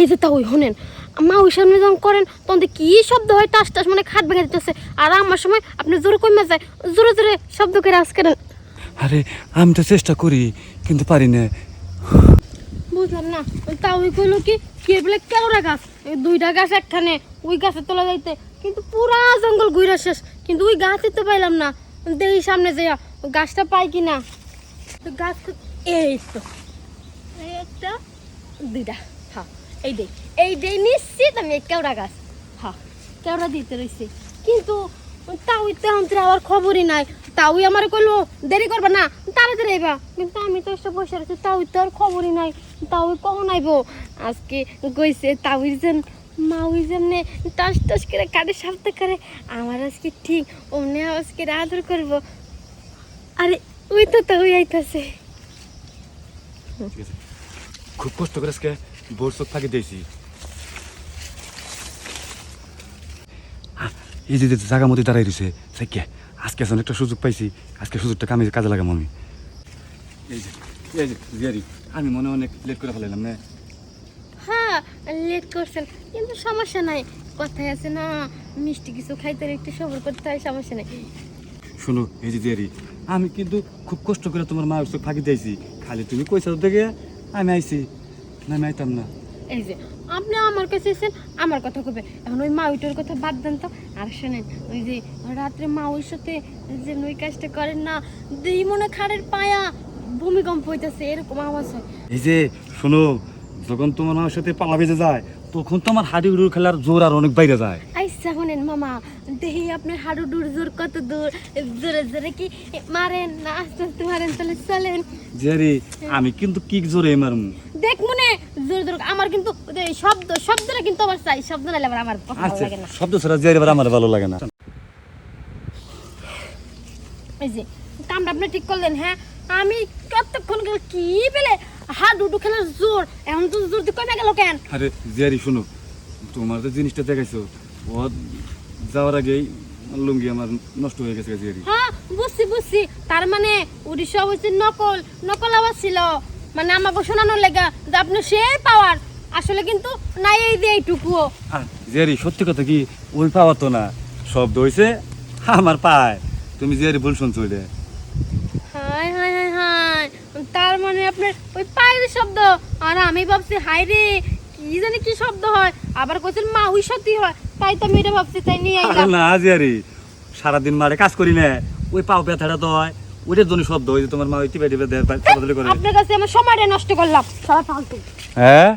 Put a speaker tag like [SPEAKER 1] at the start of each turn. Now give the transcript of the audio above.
[SPEAKER 1] এই যে তা ওই শোনেন মা ওই সামনে যখন করেন তখন তো কি শব্দ হয় টাস টাস মানে খাট ভেঙে দিতেছে। আর আমার সময় আপনি জোরে কমে যায় জোরে জোরে শব্দ করে আজ করেন।
[SPEAKER 2] আরে আমি তো চেষ্টা করি কিন্তু পারি না।
[SPEAKER 1] বুঝলাম না তা ওই কইলো কি কে বলে কেওড়া গাছ? এই দুইটা গাছ একখানে ওই গাছের তোলা যাইতে। কিন্তু পুরা জঙ্গল ঘুরে শেষ কিন্তু ওই গাছই তো পাইলাম না। দেখি সামনে যাইয়া গাছটা পাই কি না? তো গাছ এই তো এই একটা দুইটা হ্যাঁ এই দে এই দে নিশ্চিত আমি কেওড়া গাছ। হ্যাঁ কেওড়া দিতে রইছি। কিন্তু তাও তেমন আমার খবরই নাই। তাওই আমার কইলো, দেরি করবা না, তাড়াতাড়ি আইবা। কিন্তু আমি তো এসে বসে রয়েছি তাও তো আর খবরই নাই। তাও কখন আইবো? আজকে কইছে তাওই যেন মাউই যেমনে টাস টাস করে কাটে সাথে করে। আমার আজকে ঠিক অমনে আজকে আদর করব। আরে, ওই তো তাওই আইতাছে।
[SPEAKER 2] ঠিক আছে। খুব কষ্ট করে আজকে বোর চোখ ফাঁকি দিয়েছি। এই যে জায়গা মধ্যে দাঁড়াই রয়েছে সাইকে আজকে আসলে একটা সুযোগ পাইছি আজকে সুযোগটা কামে কাজে লাগাম আমি। এই যে এই যে জিয়ারি আমি মনে অনেক লেট করে ফেলাইলাম না।
[SPEAKER 1] হ্যাঁ লেট করছেন কিন্তু সমস্যা নাই। কথায় আছে না মিষ্টি কিছু খাইতে একটু সবর করতে হয় সমস্যা নাই।
[SPEAKER 2] শোনো এই যে জিয়ারি আমি কিন্তু খুব কষ্ট করে তোমার মায়ের চোখ ফাঁকি দিয়েছি। খালি তুমি কইছো দেখে আমি আইছি। না আমি আইতাম না।
[SPEAKER 1] এই যে আপনি আমার কাছে এসেছেন আমার কথা কবে? এখন ওই মাউইটার কথা বাদ দেন তো। আর শোনেন ওই যে রাত্রে মাউইর সাথে যে ওই কাজটা করেন না দুই মনে খাড়ের পায়া ভূমিকম্প হইতেছে এরকম আওয়াজ হয়।
[SPEAKER 2] এই যে শোনো যখন তোমার মায়ের সাথে পালা বেজে যায় তখন তোমার হাডি উড়ুর খেলার জোর আর অনেক বাইরে যায়।
[SPEAKER 1] আইসা শোনেন মামা দেহি আপনার হাডু ডুর জোর কত দূর? জোরে জোরে কি মারেন না? আস্তে আস্তে মারেন তাহলে চলেন।
[SPEAKER 2] জিয়ারি আমি কিন্তু কিক জোরে মারমু।
[SPEAKER 1] দেখ মনে জোর জোর আমার কিন্তু শব্দ শব্দটা কিন্তু আমার চাই শব্দ আমার ভালো
[SPEAKER 2] আচ্ছা
[SPEAKER 1] লাগে না।
[SPEAKER 2] শব্দ ছাড়া এবার আমার ভালো লাগে না।
[SPEAKER 1] এই যে কামটা আপনি ঠিক করলেন হ্যাঁ? আমি কতক্ষণ কি হাত দুটো খেলার জোর? এখন তো জোর কমে গেল কেন?
[SPEAKER 2] আরে জিয়ারি শোনো তোমার তো জিনিসটা দেখাইছো ও যাওয়ার আগেই লুঙ্গি আমার নষ্ট হয়ে গেছে জিয়ারি
[SPEAKER 1] হ্যাঁ বুঝছি বুঝছি। তার মানে উড়িষ্যা হচ্ছে নকল নকল ছিল। মানে আমাকে শোনানোর লেগা যে আপনি পাওয়ার আসলে কিন্তু নাই এই দিয়ে এইটুকুও।
[SPEAKER 2] জিয়ারি সত্যি কথা কি ওই পাওয়ার তো না। শব্দ হয়েছে আমার পায়। তুমি জিয়ারি ভুল শুনছো ওইটা।
[SPEAKER 1] হাই হাই হাই হাই তার মানে আপনার ওই পায়ের শব্দ। আর আমি ভাবছি হাই রে কি জানি কি শব্দ হয়। আবার কইছেন মা হুই সত্যি হয়। তাই তো আমি এটা ভাবছি তাই নিয়ে
[SPEAKER 2] আরে
[SPEAKER 1] আইলাম।
[SPEAKER 2] না জিয়ারি সারাদিন মারে কাজ করি না ওই পাও ব্যথাটা তো হয়। ওইটার জন্য শব্দ হয় যে তোমার মা ওই টিপে টিপে দেয়
[SPEAKER 1] আপনার কাছে আমার সময়টা নষ্ট করলাম। সারা ফালতু।
[SPEAKER 2] হ্যাঁ?